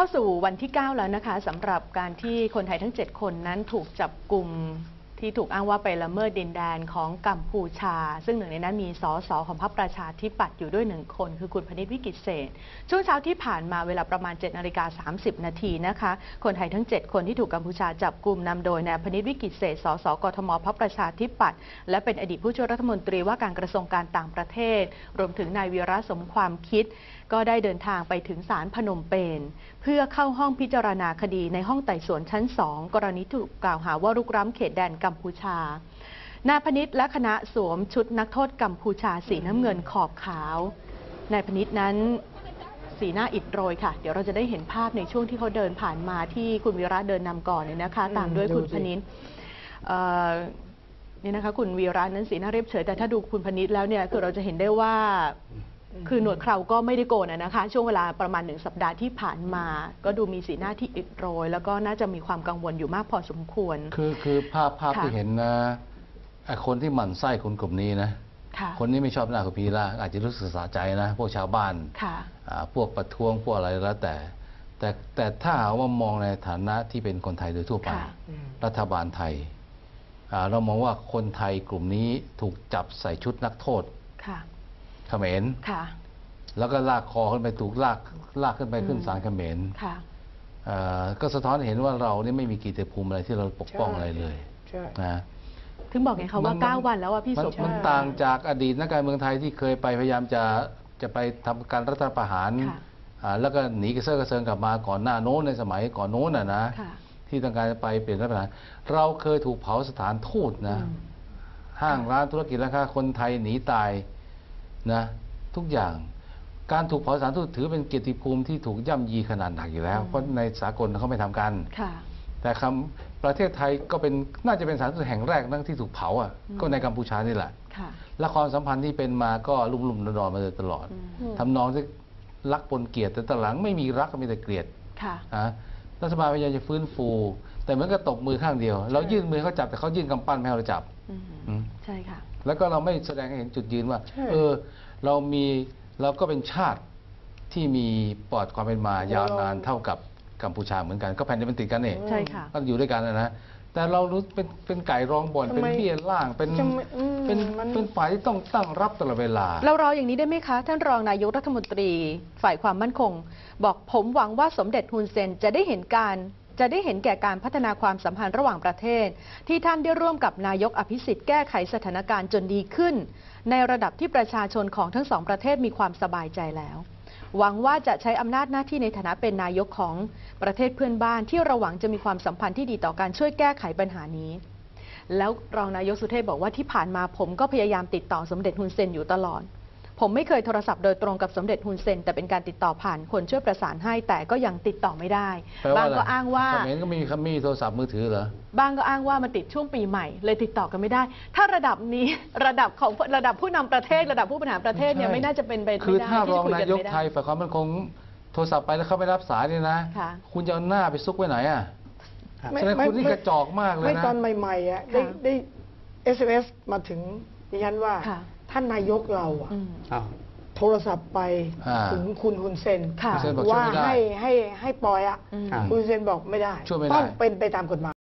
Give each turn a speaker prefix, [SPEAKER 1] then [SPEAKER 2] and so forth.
[SPEAKER 1] เข้าสู่วันที่ 9 แล้วนะคะสำหรับการที่คนไทยทั้ง 7 คนนั้นถูกจับกลุ่มที่ถูกอ้างว่าไปละเมิดดินแดนของกัมพูชา ซึ่งหนึ่งในนั้นมีสสของพรรคประชาธิปัตย์อยู่ด้วยหนึ่งคน คือคุณพนิษฐ์วิกิตเศษ ช่วงเช้าที่ผ่านมาเวลาประมาณ7นาฬิกา30 นาทีนะคะ คนไทยทั้ง 7 คนที่ถูกกัมพูชาจับกลุ่มนำโดยนายพนิษฐ์วิกิตเศษสสกทมพรรคประชาธิปัตย์และเป็นอดีตผู้ช่วยรัฐมนตรีว่าการกระทรวงการต่างประเทศ รวมถึงนายวีระสมความคิด ก็ได้เดินทางไปถึงศาลพนมเปญเพื่อเข้าห้องพิจารณาคดีในห้องไต่สวนชั้นสองกรณีถูกกล่าวหาว่ารุกร้ำเขตแดนกัมพูชานายพนิษฐ์และคณะสวมชุดนักโทษกัมพูชาสีน้ำเงินขอบขาวนายพนิษฐ์นั้นสีหน้าอิดโรยค่ะ เดี๋ยวเราจะได้เห็นภาพในช่วงที่เขาเดินผ่านมาที่คุณวีระเดินนำก่อนเนี่ยนะคะ ตามด้วยคุณพนิษฐ์นี่นะคะ คุณวีระนั้นสีหน้าเรียบเฉยแต่ถ้าดูคุณพนิษฐ์แล้วเนี่ยคือเราจะเห็นได้ว่า คือหนวดเคราก็ไม่ได้โกนอะนะคะ ช่วงเวลาประมาณหนึ่งสัปดาห์ที่ผ่านมา ก็ดูมีสีหน้าที่อิดโรย แล้วก็น่าจะมีความกังวลอยู่มากพอสมควร
[SPEAKER 2] คือคือภาพภาพ
[SPEAKER 1] ค่ะ
[SPEAKER 2] ที่เห็นนะไอ้คนที่หมั่นไส้คนกลุ่มนี้นะ
[SPEAKER 1] ค่ะ
[SPEAKER 2] คนนี้ไม่ชอบหน้าคุณพีระอาจจะรู้สึกสะใจนะ พวกชาวบ้าน
[SPEAKER 1] ค่ะ
[SPEAKER 2] อ่าพวกประท้วงพวกอะไรแล้วแต่ แต่แต่ถ้าหากว่ามองในฐานะที่เป็นคนไทยโดยทั่วไป
[SPEAKER 1] ค่ะ
[SPEAKER 3] อืม
[SPEAKER 2] รัฐบาลไทยอ่าเรามองว่าคนไทยกลุ่มนี้ถูกจับใส่ชุดนักโทษ
[SPEAKER 1] ค่ะ
[SPEAKER 2] เขมร
[SPEAKER 1] ค่ะ
[SPEAKER 2] แล้วก็ลากคอขึ้นไปถูกลากลากขึ้นไปขึ้น
[SPEAKER 1] อืม
[SPEAKER 2] ศาลเขมร
[SPEAKER 1] ค่ะ
[SPEAKER 2] อ่าก็สะท้อนให้เห็นว่าเรานี่ไม่มีกิจภูมิอะไรที่เราปกป้องอะไรเลย
[SPEAKER 3] ใช่
[SPEAKER 2] นะ
[SPEAKER 1] ถึงบอกไงคะว่า
[SPEAKER 2] มัน
[SPEAKER 1] เก้าวันแล้วอะพี่
[SPEAKER 2] มัน
[SPEAKER 1] สม
[SPEAKER 2] มัน
[SPEAKER 1] ชาย
[SPEAKER 2] ต่างจากอดีตนักการเมืองไทยที่เคยไปพยายามจะจะไปทำการรัฐประหาร
[SPEAKER 1] ค่ะ
[SPEAKER 2] อ่าแล้วก็หนีกระเซาะกระเซิงกลับมาก่อนหน้าโน้นในสมัยก่อนโน้นน่ะนะ
[SPEAKER 1] ค่ะ
[SPEAKER 2] ที่ต้องการจะไปเปลี่ยนรัฐประหารเราเคยถูกเผาสถานทูตนะ
[SPEAKER 1] อืม
[SPEAKER 2] ห้างร้านธุรกิจราคาคนไทยหนีตาย นะทุกอย่างการถูกเผาสถานทูตถือเป็นเกียรติภูมิที่ถูกย่ำยีขนาดหนักอยู่แล้ว
[SPEAKER 1] อืม
[SPEAKER 2] เพราะในสากลเขาไม่ทำกัน
[SPEAKER 1] ค่ะ
[SPEAKER 2] แต่คำประเทศไทยก็เป็นน่าจะเป็นสถานทูตแห่งแรกนั่งที่ถูกเผาอะ
[SPEAKER 1] อืม
[SPEAKER 2] ก็ในกัมพูชานี่แหละ
[SPEAKER 1] ค่ะ
[SPEAKER 2] และความสัมพันธ์ที่เป็นมาก็ลุ่มลุ่มๆดอนๆมาโดยตลอด
[SPEAKER 1] อืม
[SPEAKER 3] อืม
[SPEAKER 2] ทำนองที่รักปนเกลียดแต่ตอนหลังไม่มีรักมีแต่เกลียด
[SPEAKER 1] ค่ะ
[SPEAKER 2] นะรัฐบาลพยายามจะฟื้นฟู แต่เหมือนกับตบมือข้างเดียว เรายื่นมือเขาจับแต่เขายื่นกำปั้นไม่ให้เราจับ
[SPEAKER 1] อืม
[SPEAKER 2] อืม
[SPEAKER 1] ใช่ค่ะ
[SPEAKER 2] แล้วก็เราไม่แสดงให้เห็นจุดยืนว่า
[SPEAKER 3] ใช่
[SPEAKER 2] เออ เรามีเราก็เป็นชาติที่มีปอดความเป็นมายาวนานเท่ากับกัมพูชาเหมือนกันก็แผ่นดินมันติดกันเนี่ย
[SPEAKER 1] ใช่ค่ะ
[SPEAKER 2] ก็อยู่ด้วยกันนะนะแต่เรารู้เป็นเป็นไก่รองบ่อน
[SPEAKER 3] ทำ
[SPEAKER 2] เป็น
[SPEAKER 3] ไม
[SPEAKER 2] เบี้ยล่างเป็น
[SPEAKER 3] ทำไมอืม
[SPEAKER 2] เป็น
[SPEAKER 3] มัน
[SPEAKER 2] เป็นฝ่ายที่ต้องตั้งรับตลอดเวลา
[SPEAKER 1] เรารออย่างนี้ได้ไหมคะ ท่านรองนายกรัฐมนตรีฝ่ายความมั่นคง บอกผมหวังว่าสมเด็จฮุนเซนจะได้เห็นการ จะได้เห็นแก่การพัฒนาความสัมพันธ์ระหว่างประเทศ ที่ท่านได้ร่วมกับนายกอภิสิทธิ์แก้ไขสถานการณ์จนดีขึ้น ในระดับที่ประชาชนของทั้งสองประเทศมีความสบายใจแล้ว หวังว่าจะใช้อำนาจหน้าที่ในฐานะเป็นนายกของประเทศเพื่อนบ้านที่เราหวังจะมีความสัมพันธ์ที่ดีต่อการช่วยแก้ไขปัญหานี้แล้วรองนายกสุเทพบอกว่าที่ผ่านมาผมก็พยายามติดต่อสมเด็จฮุนเซนอยู่ตลอด ผมไม่เคยโทรศัพท์โดยตรงกับสมเด็จฮุนเซน แต่เป็นการติดต่อผ่านคนช่วยประสานให้แต่ก็ยังติดต่อไม่ได้
[SPEAKER 2] แปลว่า
[SPEAKER 1] บาง
[SPEAKER 2] อะไร
[SPEAKER 1] ก็อ้างว่า
[SPEAKER 2] เขมรก็มีมีโทรศัพท์มือถือเหรอ
[SPEAKER 1] บางก็อ้างว่ามันติดช่วงปีใหม่ เลยติดต่อกันไม่ได้ ถ้าระดับนี้ ระดับของระดับผู้นำประเทศ ระดับผู้บริหารประเทศเนี่ย
[SPEAKER 2] ใช่
[SPEAKER 1] ไม่น่าจะเป็นไป
[SPEAKER 2] คือ
[SPEAKER 1] ไม่ได้
[SPEAKER 2] ถ้า
[SPEAKER 1] ที่
[SPEAKER 2] ร
[SPEAKER 1] จะ
[SPEAKER 2] อง
[SPEAKER 1] คุย
[SPEAKER 2] นา
[SPEAKER 1] กัน
[SPEAKER 2] ยก
[SPEAKER 1] ไม่ได้
[SPEAKER 2] ไทยฝ่ายความมั่นคงโทรศัพท์ไปแล้วเขาไม่รับสายเนี่ยนะ
[SPEAKER 1] ค่ะ
[SPEAKER 2] คุณจะเอาหน้าไปซุกไว้ไหนอะ
[SPEAKER 3] ไม่
[SPEAKER 2] แสดง
[SPEAKER 3] ไม่
[SPEAKER 2] คุณนี่
[SPEAKER 3] ไม่
[SPEAKER 2] กระจอกมากเลย
[SPEAKER 3] ไม่
[SPEAKER 2] นะ
[SPEAKER 3] ตอนใหม่ๆอะได้
[SPEAKER 1] ค่ะ
[SPEAKER 3] ได้ SMS มาถึงดิฉันว่า
[SPEAKER 1] ค่ะ
[SPEAKER 3] ท่านนายกเราอะ
[SPEAKER 1] อืม
[SPEAKER 4] อ้าว
[SPEAKER 3] โทรศัพท์ไป
[SPEAKER 2] อ่า
[SPEAKER 3] ถึงคุณฮุนเซน
[SPEAKER 1] ค่ะ
[SPEAKER 2] ฮุนเซนบอกช่วย
[SPEAKER 3] ว่า
[SPEAKER 2] ไม่ได้
[SPEAKER 3] ให้ให้ให้ปล่อยอะ
[SPEAKER 1] อืม
[SPEAKER 4] อ่า
[SPEAKER 3] คุณฮุนเซนบอกไม่ได้
[SPEAKER 2] ช่วยไม่ได้
[SPEAKER 3] ต้องเป็นไปตามกฎหมาย